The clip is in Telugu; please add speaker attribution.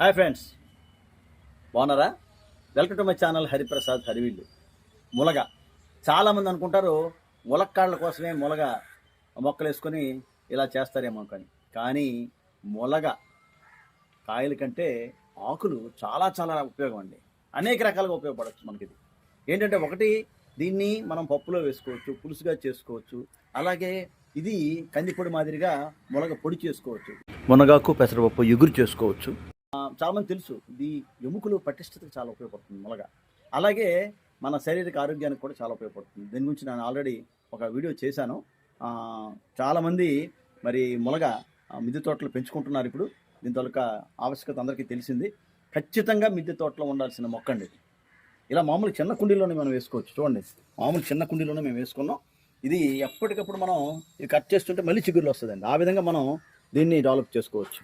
Speaker 1: Hi friends. బాగున్నారా? Welcome to my channel Hariprasad Harivillu. ములగ. చాలామంది అనుకుంటారు ములక్కాళ్ళ కోసమే ములగ మొక్కలు వేసుకొని ఇలా చేస్తారేమో కానీ కానీ ములగ కాయల కంటే ఆకులు చాలా చాలా ఉపయోగం అండి. అనేక రకాలుగా ఉపయోగపడవచ్చు మనకి ఇది ఏంటంటే ఒకటి దీన్ని మనం పప్పులో వేసుకోవచ్చు పులుసుగా చేసుకోవచ్చు. అలాగే ఇది కందిపొడి మాదిరిగా ములగ పొడి చేసుకోవచ్చు. మునగాకు పెసరపప్పు ఎగురు చేసుకోవచ్చు. చాలామంది తెలుసు. ఇది ఎముకలు పటిష్టతకు చాలా ఉపయోగపడుతుంది మొలగా అలాగే మన శారీరక ఆరోగ్యానికి కూడా చాలా ఉపయోగపడుతుంది. దీని గురించి నేను ఆల్రెడీ ఒక వీడియో చేశాను. చాలామంది మరి ములగ మిద్దె తోటలు పెంచుకుంటున్నారు ఇప్పుడు. దీని తాలూకా ఆవశ్యకత అందరికీ తెలిసింది. ఖచ్చితంగా మిద్దె తోటలో ఉండాల్సిన మొక్క అండి ఇలా మామూలు చిన్న కుండీలోనే మనం వేసుకోవచ్చు. చూడండి. మామూలు చిన్న కుండీలోనే మేము వేసుకున్నాం. ఇది ఎప్పటికప్పుడు మనం ఇది కట్ చేస్తుంటే మళ్ళీ చిగురులు వస్తుందండి. ఆ విధంగా మనం దీన్ని డెవలప్ చేసుకోవచ్చు.